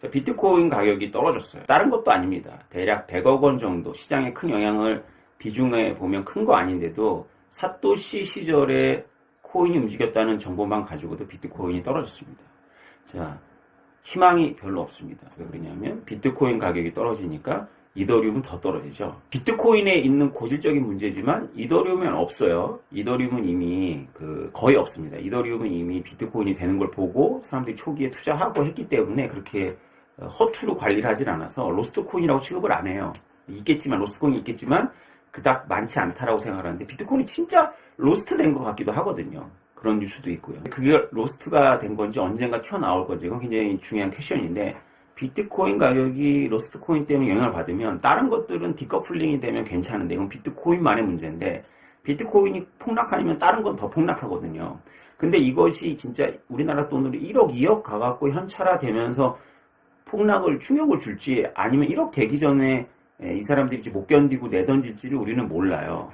자, 비트코인 가격이 떨어졌어요. 다른 것도 아닙니다. 대략 100억 원 정도 시장에 큰 영향을 비중에 보면 큰 거 아닌데도 사토시 시절에 코인이 움직였다는 정보만 가지고도 비트코인이 떨어졌습니다. 자, 희망이 별로 없습니다. 왜 그러냐면 비트코인 가격이 떨어지니까 이더리움은 더 떨어지죠. 비트코인에 있는 고질적인 문제지만 이더리움은 없어요. 이더리움은 이미 그 거의 없습니다. 이더리움은 이미 비트코인이 되는 걸 보고 사람들이 초기에 투자하고 했기 때문에 그렇게 어, 허투루 관리를 하질 않아서 로스트 코인이라고 취급을 안 해요. 있겠지만 로스트 코인이 있겠지만 그닥 많지 않다라고 생각하는데 비트코인이 진짜 로스트 된 것 같기도 하거든요. 그런 뉴스도 있고요. 그게 로스트가 된 건지 언젠가 튀어나올 건지 이건 굉장히 중요한 퀘션인데 비트코인 가격이 로스트 코인 때문에 영향을 받으면 다른 것들은 디커플링이 되면 괜찮은데 이건 비트코인만의 문제인데 비트코인이 폭락하면 다른 건 더 폭락하거든요. 근데 이것이 진짜 우리나라 돈으로 1억, 2억 가갖고 현찰화 되면서 폭락을 충격을 줄지 아니면 1억 되기 전에 에, 이 사람들이 못 견디고 내던질지를 우리는 몰라요.